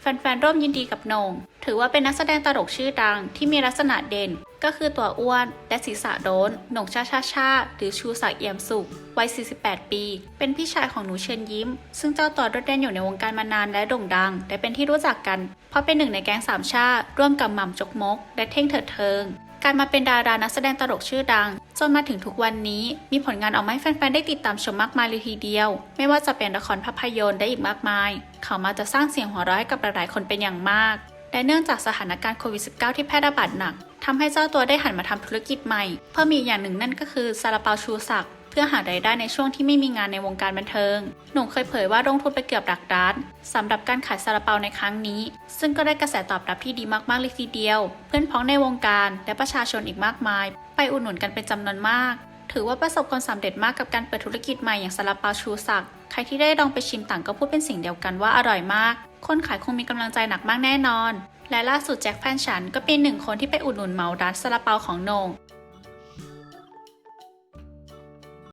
แฟนๆ ร่วมยินดีกับนง ถือว่าเป็นนักแสดงตลกชื่อดังที่มีลักษณะเด่น ก็คือตัวอ้วนและศีรษะโดนหนงชาชาชา หรือชูศักดิ์เอี่ยมสุข วัย 48 ปี เป็นพี่ชายของหนูเชิญยิ้ม ซึ่งเจ้าตัวโดดเด่นอยู่ในวงการมานานและโด่งดัง และเป็นที่รู้จักกัน เพราะเป็นหนึ่งในแก๊งสามชา ร่วมกับหม่ำจกมก และเท่งเถิดเทิงการมาเป็นดารานักแสดงตลกชื่อดัง จนมาถึงทุกวันนี้ มีผลงานออกมาให้แฟนๆ ได้ติดตามชมมากมายเลยทีเดียว ไม่ว่าจะเป็นละครภาพยนตร์ได้อีกมากมาย เขามาจะสร้างเสียงหัวเราะให้กับหลายๆ คนเป็นอย่างมาก และเนื่องจากสถานการณ์โควิด -19 ที่แพร่ระบาดหนักทำให้เจ้าตัวได้หันมาทำธุรกิจใหม่ เพิ่มอีกอย่างหนึ่งนั่นก็คือซาลาเปาชูศักดิ์เพื่อหารายได้ในช่วงที่ไม่มีงานในวงการบันเทิง หนุ่มเคยเผยว่าลงทุนไปเกือบหลักล้านสำหรับการขายซาลาเปาในครั้งนี้ ซึ่งก็ได้กระแสตอบรับที่ดีมากๆเลยทีเดียว เพื่อนพ้องในวงการและประชาชนอีกมากมาย ไปอุดหนุนกันเป็นจำนวนมาก ถือว่าประสบความสำเร็จมากกับการเปิดธุรกิจใหม่อย่างซาลาเปาชูศักดิ์ใครที่ได้ลองไปชิมต่างก็พูดเป็นสิ่งเดียวกันว่าอร่อยมาก คนขายคงมีกำลังใจหนักมากแน่นอน และล่าสุดแจ็คแฟนฉันก็เป็นหนึ่งคนที่ไปอุดหนุนเหมาร้านซาลาเปาของโหนง